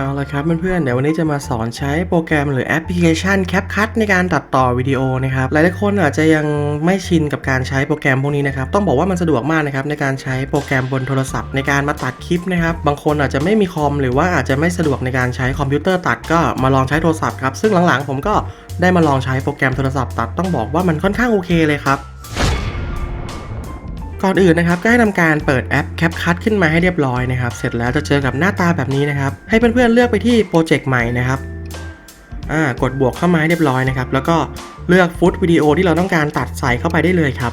เอาละครับเพื่อนๆ เดี๋ยววันนี้จะมาสอนใช้โปรแกรมหรือแอปพลิเคชัน CapCut ในการตัดต่อวิดีโอนะครับ หลายๆคนอาจจะยังไม่ชินกับการใช้โปรแกรมพวกนี้นะครับ ต้องบอกว่ามันสะดวกมากนะครับในการใช้โปรแกรมบนโทรศัพท์ในการมาตัดคลิปนะครับ บางคนอาจจะไม่มีคอมหรือว่าอาจจะไม่สะดวกในการใช้คอมพิวเตอร์ตัดก็มาลองใช้โทรศัพท์ครับ ซึ่งหลังๆ ผมก็ได้มาลองใช้โปรแกรมโทรศัพท์ตัดต้องบอกว่ามันค่อนข้างโอเคเลยครับ ก่อนอื่นนะครับก็ให้ทำการเปิดแอป CapCut ขึ้นมาให้เรียบร้อยนะครับ เสร็จแล้วจะเจอกับหน้าตาแบบนี้นะครับ ให้เพื่อนๆเลือกไปที่โปรเจกต์ใหม่นะครับอ่ากดบวกเข้ามาให้เรียบร้อยนะครับ แล้วก็เลือกฟุตวิดีโอที่เราต้องการตัดใส่เข้าไปได้เลยครับ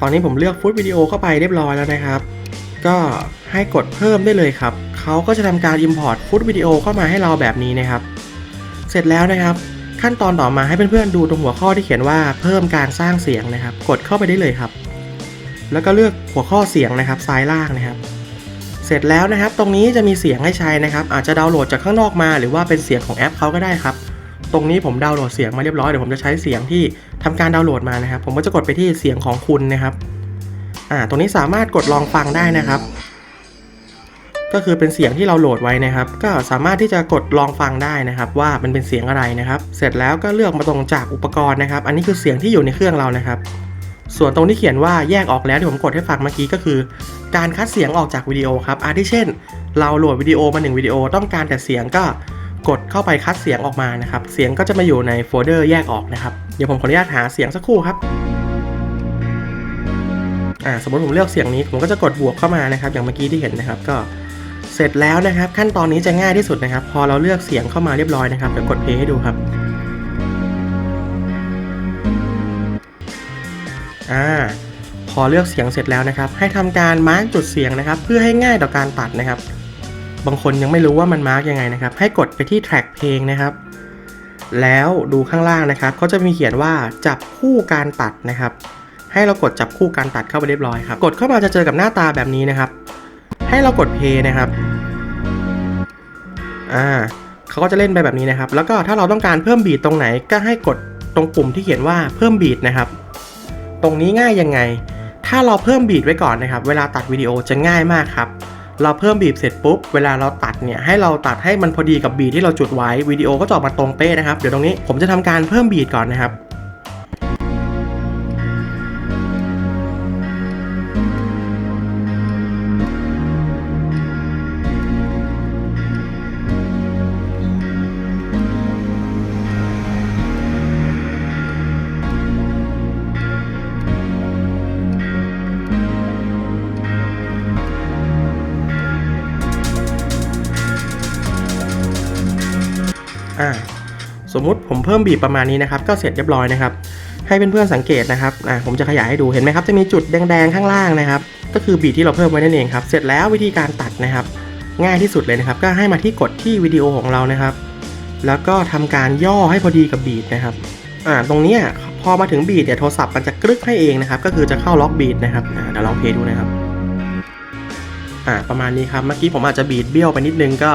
ตอนนี้ผมเลือกฟุตวิดีโอเข้าไปเรียบร้อยแล้วนะครับ ก็ให้กดเพิ่มได้เลยครับ เขาก็จะทำการ Import ฟุตวิดีโอเข้ามาให้เราแบบนี้นะครับ เสร็จแล้วนะครับ ขั้นตอนต่อมาให้เพื่อนๆดูตรงหัวข้อที่เขียนว่าเพิ่มการสร้างเสียงนะครับ กดเข้าไปได้เลยครับ แล้วก็เลือกหัวข้อเสียงนะครับซ้ายล่างนะครับ เสร็จแล้วนะครับ ตรงนี้จะมีเสียงให้ใช้นะครับ อาจจะดาวน์โหลดจากข้างนอกมา หรือว่าเป็นเสียงของแอปเขาก็ได้ครับ ตรงนี้ผมดาวน์โหลดเสียงมาเรียบร้อยเดี๋ยวผมจะใช้เสียงที่ทำการดาวน์โหลดมานะครับ ผมก็จะกดไปที่เสียงของคุณนะครับ อ่า ตรงนี้สามารถกดลองฟังได้นะครับ ก็คือเป็นเสียงที่เราโหลดไว้นะครับ ก็สามารถที่จะกดลองฟังได้นะครับ ว่ามันเป็นเสียงอะไรนะครับ เสร็จแล้วก็เลือกมาตรงจากอุปกรณ์นะครับ อันนี้คือเสียงที่อยู่ในเครื่องเรานะครับ ส่วนตรงที่เขียนว่าแยกออกแล้วที่ผมกดให้ฟังเมื่อกี้ก็คือ การคัดเสียงออกจากวิดีโอครับอาทิเช่น เราโหลดวิดีโอมาหนึ่งวิดีโอต้องการแต่เสียงก็กดเข้าไปคัดเสียงออกมานะครับ เสียงก็จะมาอยู่ในโฟลเดอร์แยกออกนะครับ เดี๋ยวผมขออนุญาตหาเสียงสักครู่ครับ อ่า สมมติผมเลือกเสียงนี้ ผมก็จะกดบวกเข้ามานะครับ อย่างเมื่อกี้ที่เห็นนะครับ ก็ เสร็จแล้วนะครับ ขั้นตอนนี้จะง่ายที่สุดนะครับ พอเราเลือกเสียงเข้ามาเรียบร้อยนะครับเดี๋ยวกดเพลย์ให้ดูครับอ่าพอเลือกเสียงเสร็จแล้วนะครับ ให้ทำการมาร์กจุดเสียงนะครับ เพื่อให้ง่ายต่อการตัดนะครับ บางคนยังไม่รู้ว่ามันมาร์กยังไงนะครับ ให้กดไปที่แทร็กเพลงนะครับ แล้วดูข้างล่างนะครับเขาจะมีเขียนว่าจับคู่การตัดนะครับ ให้เรากดจับคู่การตัดเข้าไปเรียบร้อยครับ กดเข้ามาจะเจอกับหน้าตาแบบนี้นะครับ ให้เรากดเพย์นะครับ อ่าเขาก็จะเล่นไปแบบนี้นะครับ แล้วก็ถ้าเราต้องการเพิ่มบีทตรงไหนก็ให้กดตรงปุ่มที่เขียนว่าเพิ่มบีทนะครับ ตรงนี้ง่ายยังไง ถ้าเราเพิ่มบีทไว้ก่อนนะครับ เวลาตัดวิดีโอจะง่ายมากครับ เราเพิ่มบีทเสร็จปุ๊บ เวลาเราตัดเนี่ยให้เราตัดให้มันพอดีกับบีทที่เราจุดไว้วิดีโอก็จะออกมาตรงเป๊ะนะครับ เดี๋ยวตรงนี้ผมจะทำการเพิ่มบีทก่อนนะครับ อ่าสมมุติผมเพิ่มบีบประมาณนี้นะครับ ก็เสร็จเรียบร้อยนะครับ ให้เพื่อนๆสังเกตนะครับอ่าผมจะขยายให้ดูเห็นไหมครับ จะมีจุดแดงๆข้างล่างนะครับ ก็คือบีบที่เราเพิ่มไว้นั่นเองครับ เสร็จแล้ววิธีการตัดนะครับ ง่ายที่สุดเลยนะครับ ก็ให้มาที่กดที่วิดีโอของเรานะครับ แล้วก็ทำการย่อให้พอดีกับบีทนะครับอ่าตรงนี้พอมาถึงบีทเนี่ยโทรศัพท์มันจะกรึกให้เองนะครับ ก็คือจะเข้าล็อกบีทนะครับเดี๋ยวลองเพลย์ดูนะครับอ่าประมาณนี้ครับเมื่อกี้ผมอาจจะบีทเบี้ยวไปนิดนึงก็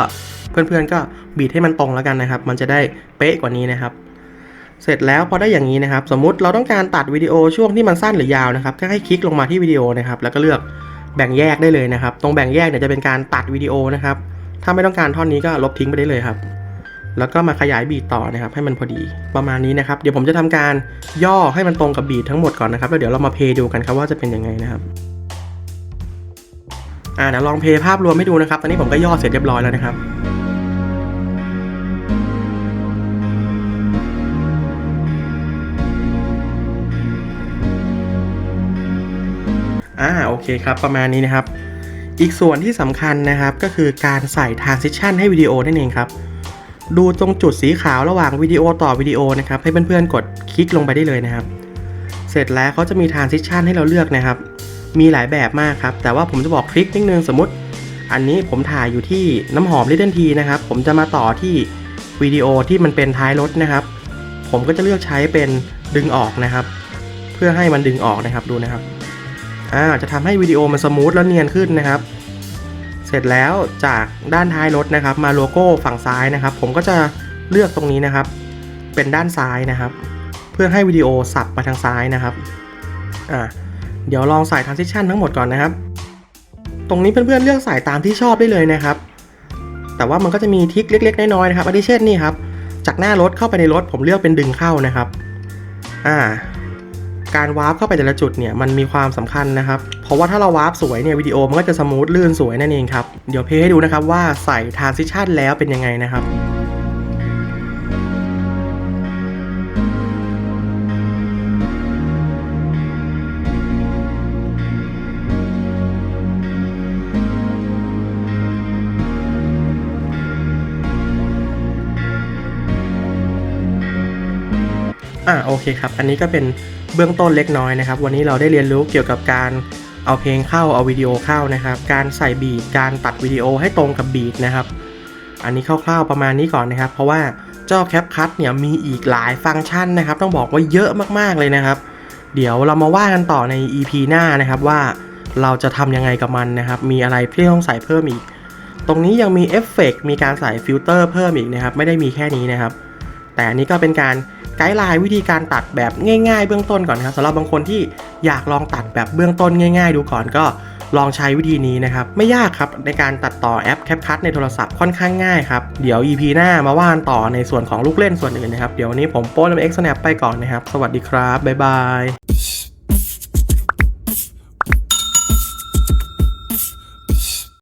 เพื่อนๆก็ บีทให้มันตรงแล้วกันนะครับ มันจะได้เป๊ะกว่านี้นะครับ เสร็จแล้วพอได้อย่างนี้นะครับ สมมุติเราต้องการตัดวิดีโอช่วงที่มันสั้นหรือยาวนะครับก็ให้คลิกลงมาที่วิดีโอนะครับ แล้วก็เลือกแบ่งแยกได้เลยนะครับ ตรงแบ่งแยกเนี่ยจะเป็นการตัดวิดีโอนะครับ ถ้าไม่ต้องการท่อนนี้ก็ลบทิ้งไปได้เลยครับ แล้วก็มาขยายบีทต่อนะครับ ให้มันพอดีประมาณนี้นะครับ เดี๋ยวผมจะทำการย่อให้มันตรงกับบีททั้งหมดก่อนนะครับแล้วเดี๋ยวเรามาเพย์ดูกันครับว่าจะเป็นยังไงนะครับอ่าเดี๋ยวลองเพย์ภาพรวมให้ดูนะครับ ตอนนี้ผมก็ย่อเสร็จเรียบร้อยแล้วนะครับ เคครับ ประมาณนี้นะครับ อีกส่วนที่สำคัญนะครับก็คือการใส่ transition ให้วิดีโอนั่นเองครับ ดูตรงจุดสีขาวระหว่างวิดีโอต่อวิดีโอนะครับ ให้เพื่อนๆกดคลิกลงไปได้เลยนะครับ เสร็จแล้วเขาจะมี transition ให้เราเลือกนะครับ มีหลายแบบมากครับ แต่ว่าผมจะบอกทริคนิดนึงสมมติ อันนี้ผมถ่ายอยู่ที่น้ำหอม Little T นะครับ ผมจะมาต่อที่วิดีโอที่มันเป็นท้ายรถนะครับ ผมก็จะเลือกใช้เป็นดึงออกนะครับ เพื่อให้มันดึงออกนะครับดูนะครับ อ่าจะทำให้วิดีโอมันสมูทและเนียนขึ้นนะครับ เสร็จแล้วจากด้านท้ายรถนะครับ มาโลโก้ฝั่งซ้ายนะครับ ผมก็จะเลือกตรงนี้นะครับ เป็นด้านซ้ายนะครับ เพื่อให้วิดีโอสับมาทางซ้ายนะครับอ่าเดี๋ยวลองใส่ transition ทั้งหมดก่อนนะครับ ตรงนี้เพื่อนๆเลือกใส่ตามที่ชอบได้เลยนะครับ แต่ว่ามันก็จะมีทริคเล็ก ๆ น้อยๆนะครับอันที่เช่นนี่ครับ จากหน้ารถเข้าไปในรถผมเลือกเป็นดึงเข้านะครับ อ่า การวาร์ปเข้าไปแต่ละจุดเนี่ยมันมีความสำคัญนะครับ เพราะว่าถ้าเราวาร์ปสวยเนี่ยวิดีโอมันก็จะสมูทลื่นสวยนั่นเองครับ เดี๋ยวเพย์ให้ดูนะครับว่าใส่ทรานซิชันแล้วเป็นยังไงนะครับ อ่าโอเคครับ อันนี้ก็เป็นเบื้องต้นเล็กน้อยนะครับ วันนี้เราได้เรียนรู้เกี่ยวกับการเอาเพลงเข้าเอาวิดีโอเข้านะครับ การใส่บีทการตัดวิดีโอให้ตรงกับบีทนะครับ อันนี้คร่าวๆประมาณนี้ก่อนนะครับ เพราะว่าเจ้า CapCut เนี่ยมีอีกหลายฟังก์ชันนะครับ ต้องบอกว่าเยอะมากๆเลยนะครับ เดี๋ยวเรามาว่ากันต่อใน EP หน้านะครับว่าเราจะทำยังไงกับมันนะครับ มีอะไรที่ต้องใส่เพิ่มอีก ตรงนี้ยังมีเอฟเฟกต์มีการใส่ฟิลเตอร์เพิ่มอีกนะครับ ไม่ได้มีแค่นี้นะครับ แต่อันนี้ก็เป็นการ ไกด์ไลน์วิธีการตัดแบบง่ายๆ เบื้องต้นก่อนครับสำหรับบางคนที่อยากลองตัดแบบเบื้องต้นง่าย ๆ ดูก่อนก็ลองใช้วิธีนี้นะครับ ไม่ยากครับในการตัดต่อแอป CapCut ในโทรศัพท์ค่อนข้างง่ายครับเดี๋ยว EP หน้ามาว่ากันต่อในส่วนของลูกเล่นส่วนอื่นนะครับ เดี๋ยววันนี้ผมโป้และ X Snap ไปก่อนนะครับ สวัสดีครับ บ๊ายบาย